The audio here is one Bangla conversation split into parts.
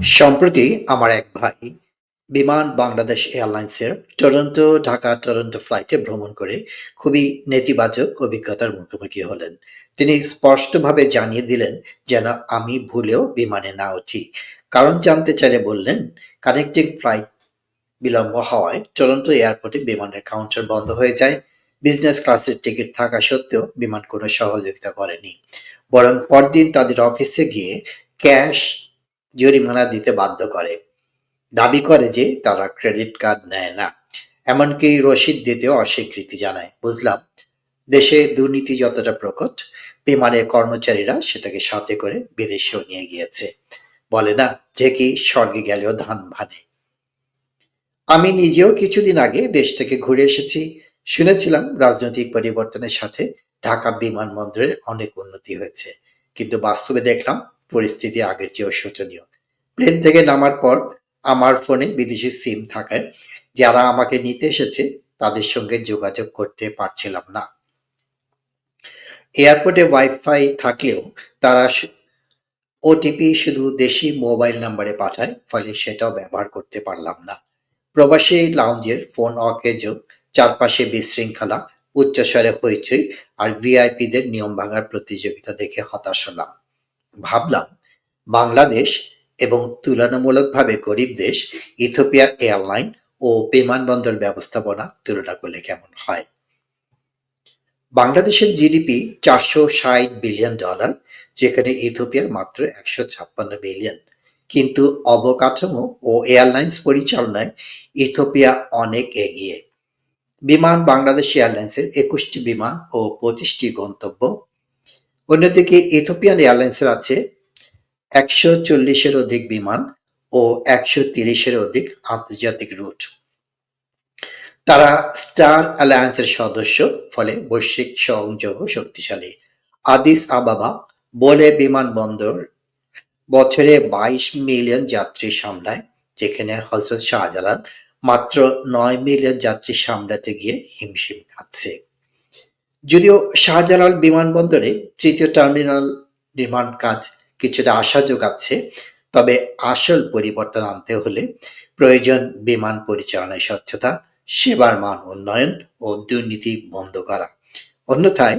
সম্প্রতি আমার এক ভাই বিমান বাংলাদেশ এয়ারলাইন্সের টরন্টো, ঢাকা টরন্টো ফ্লাইটে ভ্রমণ করে খুবই নেতিবাচক অভিজ্ঞতার মুখোমুখি হলেন। তিনি স্পষ্টভাবে জানিয়ে দিলেন যেন আমি ভুলেও বিমানে না উঠি। কারণ জানতে চাইলে বললেন, কানেক্টিং ফ্লাইট বিলম্ব হওয়ায় টরন্টো এয়ারপোর্টে বিমানের কাউন্টার বন্ধ হয়ে যায়। বিজনেস ক্লাসের টিকিট থাকা সত্ত্বেও বিমান কোনো সহযোগিতা করেনি। বরং পরদিন তাদের অফিসে গিয়ে ক্যাশ জরিমানা দিতে বাধ্য করে। দাবি করে যে তারা ক্রেডিট কার্ড নেয় না। এমনকি রসিদ দিতেও অস্বীকৃতি জানায়। বুঝলাম, দেশে দুর্নীতি যতটা প্রকট, বিমানের কর্মচারীরা সেটাকে সাথে করে বিদেশেও নিয়ে গিয়েছে। বলে না যে কি স্বর্গে গেলেও ধান ভানে। আমি নিজেও কিছুদিন আগে দেশ থেকে ঘুরে এসেছি। শুনেছিলাম রাজনৈতিক পরিবর্তনের সাথে ঢাকা বিমানবন্দরের অনেক উন্নতি হয়েছে। কিন্তু বাস্তবে দেখলাম পরিস্থিতি আগের চেয়েও শোচনীয় প্লেন থেকে নামার পর আমার ফোনে বিদেশি সিম থাকায় যারা আমাকে নিতে এসেছে, তাদের সঙ্গে যোগাযোগ করতে পারছিলাম না। এয়ারপোর্টে ওয়াইফাই থাকলেও তারা ওটিপি শুধু দেশি মোবাইল নাম্বারে পাঠায়, ফলে সেটাও ব্যবহার করতে পারলাম না। প্রবাসী লাউঞ্জের ফোন অকেজ, চারপাশে বিশৃঙ্খলা, উচ্চস্বরে হইচই, আর ভিআইপিদের নিয়ম ভাঙার প্রতিযোগিতা দেখে হতাশ হলাম। ভাবলাম, বাংলাদেশ এবং তুলনামূলকভাবে গরিব দেশ ইথিওপিয়া এয়ারলাইন ও বিমানবন্দর ব্যবস্থাপনা তুলনা করলে কেমন হয়? বাংলাদেশের জিডিপি চারশো ষাট বিলিয়ন ডলার, যেখানে ইথিওপিয়ার মাত্র একশো ছাপ্পান্ন বিলিয়ন। কিন্তু অবকাঠামো ও এয়ারলাইন্স পরিচালনায় ইথিওপিয়া অনেক এগিয়ে। বিমান বাংলাদেশ এয়ারলাইন্সের একুশটি বিমান ও পঁচিশটি গন্তব্য অন্যদিকে ইথিওপিয়ান এয়ারলাইন্সের আছে একশো চল্লিশের অধিক বিমান ও একশো তিরিশের অধিক আন্তর্জাতিক রুট। তারা স্টার অ্যালায়েন্সের সদস্য, ফলে বৈশ্বিক সংযোগও শক্তিশালী। আদিস আবাবা বলে বিমানবন্দর বছরে বাইশ মিলিয়ন যাত্রী সামলায়, যেখানে হজরত শাহজালাল মাত্র নয় মিলিয়ন যাত্রী সামলাতে গিয়ে হিমশিম খাচ্ছে। যদিও শাহজালাল বিমানবন্দরে তৃতীয় টার্মিনাল নির্মাণ কাজ কিছুটা আশা যোগাচ্ছে, তবে আসল পরিবর্তন আনতে হলে প্রয়োজন বিমান পরিচালনায় স্বচ্ছতা, সেবার মান উন্নয়ন ও দুর্নীতি বন্ধ করা। অন্যথায়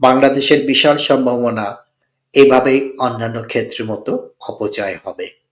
বাংলাদেশের বিশাল সম্ভাবনা এভাবেই অন্যান্য ক্ষেত্রের মতো অপচয় হবে।